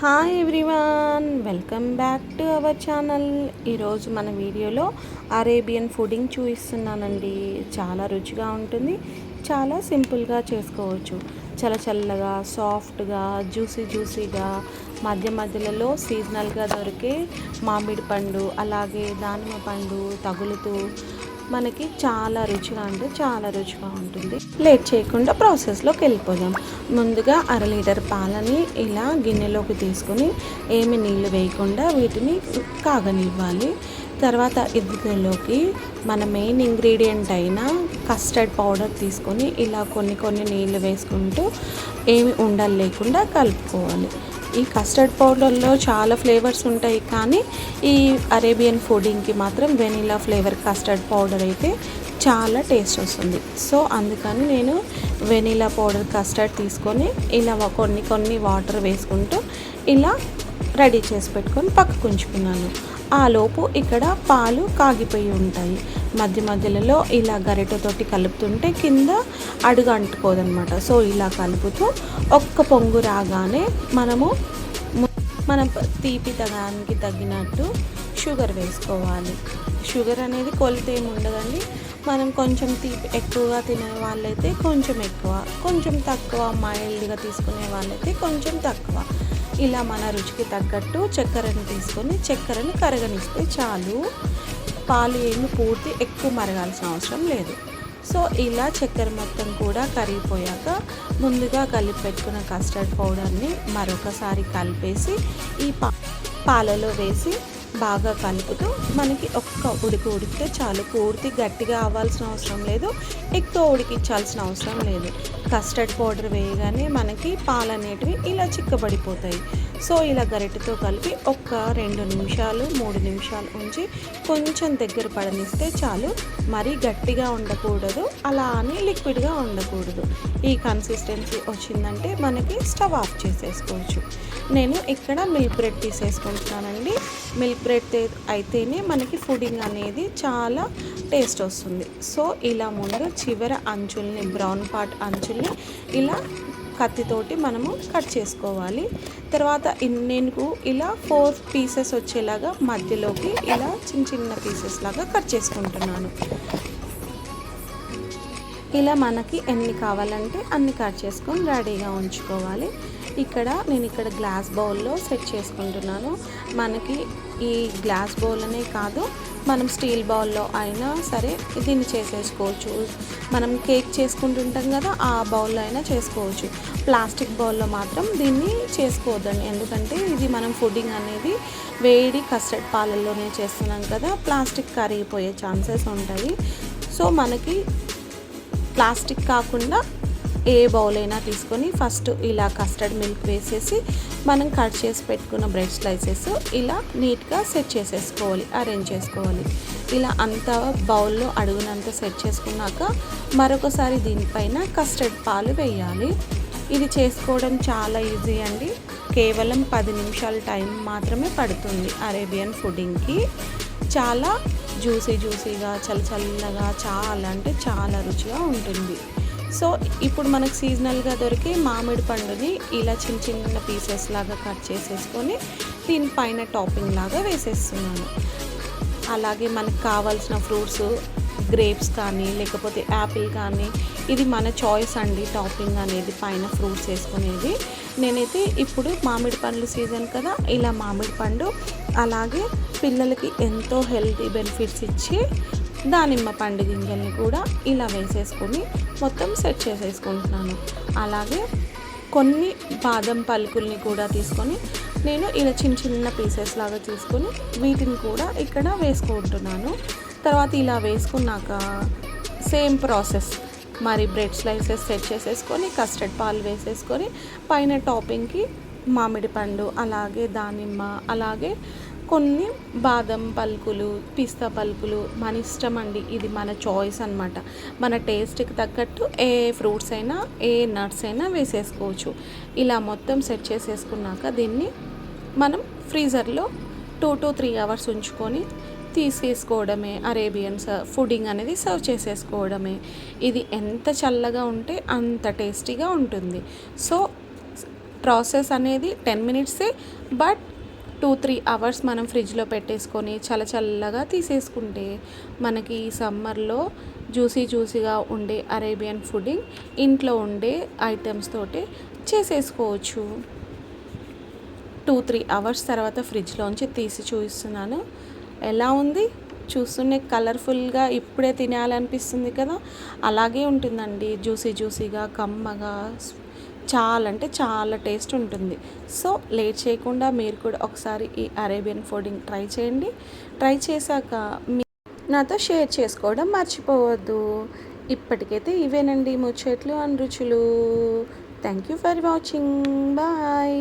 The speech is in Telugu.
Hi everyone welcome back to our channel. ఈరోజు మన వీడియోలో అరేబియన్ ఫుడింగ్ చూపిస్తున్నానండి. చాలా రుచిగా ఉంటుంది చాలా సింపుల్గా చేసుకోవచ్చు. చల్ల చల్లగా సాఫ్ట్గా జ్యూసీ జ్యూసీగా మధ్య మధ్యలలో సీజనల్గా దొరికే మామిడి పండు అలాగే దానిమ్మ పండు తగులుతూ మనకి చాలా రుచిగా అంటే చాలా రుచిగా ఉంటుంది. లేట్ చేయకుండా ప్రాసెస్లోకి వెళ్ళిపోదాం. ముందుగా అర లీటర్ పాలని ఇలా గిన్నెలోకి తీసుకొని ఏమి నీళ్ళు వేయకుండా వీటిని కాగనివ్వాలి. తర్వాత ఇందులోకి మన మెయిన్ ఇంగ్రీడియంట్ అయిన కస్టర్డ్ పౌడర్ తీసుకొని ఇలా కొన్ని కొన్ని నీళ్ళు వేసుకుంటూ ఏమి ఉండలు లేకుండా కలుపుకోవాలి. ఈ కస్టర్డ్ పౌడర్లో చాలా ఫ్లేవర్స్ ఉంటాయి కానీ ఈ అరేబియన్ ఫుడింగ్కి మాత్రం వెనిలా ఫ్లేవర్ కస్టర్డ్ పౌడర్ అయితే చాలా టేస్ట్ వస్తుంది. సో అందుకని నేను వెనీలా పౌడర్ కస్టర్డ్ తీసుకొని ఇలా కొన్ని కొన్ని వాటర్ వేసుకుంటూ ఇలా రెడీ చేసి పెట్టుకొని పక్కకు ఉంచుకున్నాను. ఆలోపు ఇక్కడ పాలు కాగిపోయి ఉంటాయి. మధ్య మధ్యలో ఇలా గరిటతోటి కలుపుతుంటే కింద అడుగు అంటుకోదనమాట. సో ఇలా కలుపుతూ ఒక్క పొంగు రాగానే మనము మన తీపి తగానికి తగినట్టు షుగర్ వేసుకోవాలి. షుగర్ అనేది కొలిత ఏమి ఉండదండి మనం కొంచెం తీపి ఎక్కువగా తినే వాళ్ళైతే కొంచెం ఎక్కువ కొంచెం తక్కువ మైల్డ్గా తీసుకునే వాళ్ళైతే కొంచెం తక్కువ. ఇలా మన రుచికి తగ్గట్టు చక్కెరని తీసుకొని చక్కెరని కరగనిస్తే చాలు. పాలు ఏమి పూర్తి ఎక్కువ మరగాల్సిన అవసరం లేదు. సో ఇలా చక్కెర మొత్తం కూడా కరిగిపోయాక ముందుగా కలిపి పెట్టుకున్న కస్టర్డ్ పౌడర్ని మరొకసారి కలిపేసి ఈ పా పాలలో వేసి బాగా కలుపుతూ మనకి ఒక్క ఉడికి ఉడికితే చాలు. పూర్తి గట్టిగా అవ్వాల్సిన అవసరం లేదు. ఎక్కువ ఉడికించాల్సిన అవసరం లేదు. కస్టర్డ్ పౌడర్ వేయగానే మనకి పాలు అనేటివి ఇలా చిక్కబడిపోతాయి. సో ఇలా గరిటెతో కలిపి ఒక్క రెండు నిమిషాలు మూడు నిమిషాలు ఉంచి కొంచెం దగ్గర పడనిస్తే చాలు. మరీ గట్టిగా ఉండకూడదు అలా అని లిక్విడ్గా ఉండకూడదు. ఈ కన్సిస్టెన్సీ వచ్చిందంటే మనకి స్టవ్ ఆఫ్ చేసేసుకోవచ్చు. నేను ఇక్కడ మిల్క్ బ్రెడ్ తీసేసుకుంటున్నానండి. మిల్క్ బ్రెడ్ అయితేనే మనకి ఫుడింగ్ అనేది చాలా టేస్ట్ వస్తుంది. సో ఇలా ముందు చివర అంచుల్ని బ్రౌన్ పార్ట్ అంచుల్ని ఇలా కత్తితోటి మనము కట్ చేసుకోవాలి. తర్వాత నేను ఇలా ఫోర్ పీసెస్ వచ్చేలాగా మధ్యలోకి ఇలా చిన్న చిన్న పీసెస్ లాగా కట్ చేసుకుంటున్నాను. ఇలా మనకి ఎన్ని కావాలంటే అన్ని కట్ చేసుకొని రెడీగా ఉంచుకోవాలి. ఇక్కడ నేను ఇక్కడ గ్లాస్ బౌల్లో సెట్ చేసుకుంటున్నాను. మనకి ఈ గ్లాస్ బౌల్ అనే కాదు మనం స్టీల్ బౌల్లో అయినా సరే దీన్ని చేసేసుకోవచ్చు. మనం కేక్ చేసుకుంటుంటాం కదా ఆ బౌల్లో అయినా చేసుకోవచ్చు. ప్లాస్టిక్ బౌల్లో మాత్రం దీన్ని చేసుకోవద్దండి. ఎందుకంటే ఇది మనం ఫుడ్డింగ్ అనేది వేడి కస్టర్డ్ పాలల్లోనే చేస్తున్నాం కదా ప్లాస్టిక్ కరిగిపోయే ఛాన్సెస్ ఉంటాయి. సో మనకి ప్లాస్టిక్ కాకుండా ఏ బౌల్ అయినా తీసుకొని ఫస్ట్ ఇలా కస్టర్డ్ మిల్క్ వేసేసి మనం కట్ చేసి పెట్టుకున్న బ్రెడ్ స్లైసెస్ ఇలా నీట్గా సెట్ చేసేసుకోవాలి అరేంజ్ చేసుకోవాలి. ఇలా అంత బౌల్లో అడుగునంత సెట్ చేసుకున్నాక మరొకసారి దీనిపైన కస్టర్డ్ పాలు వేయాలి. ఇది చేసుకోవడం చాలా ఈజీ అండి. కేవలం పది నిమిషాల టైం మాత్రమే పడుతుంది అరేబియన్ ఫుడింగ్కి చాలా జ్యూసీ జ్యూసీగా చల్ల చల్లగా చాలా అంటే చాలా రుచిగా ఉంటుంది. సో ఇప్పుడు మనకు సీజనల్గా దొరికే మామిడి పండుని ఇలా చిన్న చిన్న పీసెస్ లాగా కట్ చేసేసుకొని దీనిపైన టాపింగ్ లాగా వేసేస్తున్నాను. అలాగే మనకు కావాల్సిన ఫ్రూట్స్ గ్రేప్స్ కానీ లేకపోతే యాపిల్ కానీ ఇది మన చాయిస్ అండి టాపింగ్ అనేది పైన ఫ్రూట్స్ వేసుకునేది. నేనైతే ఇప్పుడు మామిడి పండ్లు సీజన్ కదా ఇలా మామిడి పండు అలాగే పిల్లలకి ఎంతో హెల్తీ బెనిఫిట్స్ ఇచ్చి దానిమ్మ పండు గింజల్ని కూడా ఇలా వేసేసుకొని మొత్తం సెట్ చేసేసుకుంటున్నాను. అలాగే కొన్ని బాదం పలుకుల్ని కూడా తీసుకొని నేను ఇలా చిన్న చిన్న పీసెస్ లాగా తీసుకొని వీటిని కూడా ఇక్కడ వేసుకుంటున్నాను. తర్వాత ఇలా వేసుకున్నాక సేమ్ ప్రాసెస్ మరి బ్రెడ్ స్లైసెస్ సెట్ చేసేసుకొని కస్టర్డ్ పాలు వేసేసుకొని పైన టాపింగ్కి మామిడి పండు అలాగే దానిమ్మ అలాగే కొన్ని బాదం పలుకులు పిస్తా పలుకులు మన ఇష్టం అండి. ఇది మన చాయిస్ అనమాట మన టేస్ట్కి తగ్గట్టు ఏ ఫ్రూట్స్ అయినా ఏ నట్స్ అయినా వేసేసుకోవచ్చు. ఇలా మొత్తం సెట్ చేసేసుకున్నాక దీన్ని మనం ఫ్రీజర్లో టూ టు త్రీ అవర్స్ ఉంచుకొని తీసేసుకోవడమే. అరేబియన్స్ ఫుడింగ్ అనేది సర్వ్ చేసేసుకోవడమే. ఇది ఎంత చల్లగా ఉంటే అంత టేస్టీగా ఉంటుంది. సో ప్రాసెస్ అనేది టెన్ మినిట్సే బట్ టూ త్రీ అవర్స్ మనం ఫ్రిడ్జ్లో పెట్టేసుకొని చల్ల చల్లగా తీసేసుకుంటే మనకి ఈ సమ్మర్లో జ్యూసీ జ్యూసీగా ఉండే అరేబియన్ ఫుడింగ్ ఇంట్లో ఉండే ఐటమ్స్ తోటి చేసేసుకోవచ్చు. టూ త్రీ అవర్స్ తర్వాత ఫ్రిడ్జ్లోంచి తీసి చూపిస్తున్నాను. ఎలా ఉంది? చూస్తూనే కలర్ఫుల్గా ఇప్పుడే తినాలనిపిస్తుంది కదా? అలాగే ఉంటుందండి. జ్యూసీ జ్యూసీగా కమ్మగా చాలా అంటే చాలా టేస్ట్ ఉంటుంది. సో లేట్ చేయకుండా మీరు కూడా ఒకసారి ఈ అరేబియన్ ఫుడింగ్ ట్రై చేయండి. ట్రై చేశాక మీ నాతో షేర్ చేసుకోవడం మర్చిపోవద్దు. ఇప్పటికైతే ఇవేనండి ముచ్చట్లు అండ్ రుచులు. Thank you for watching. Bye.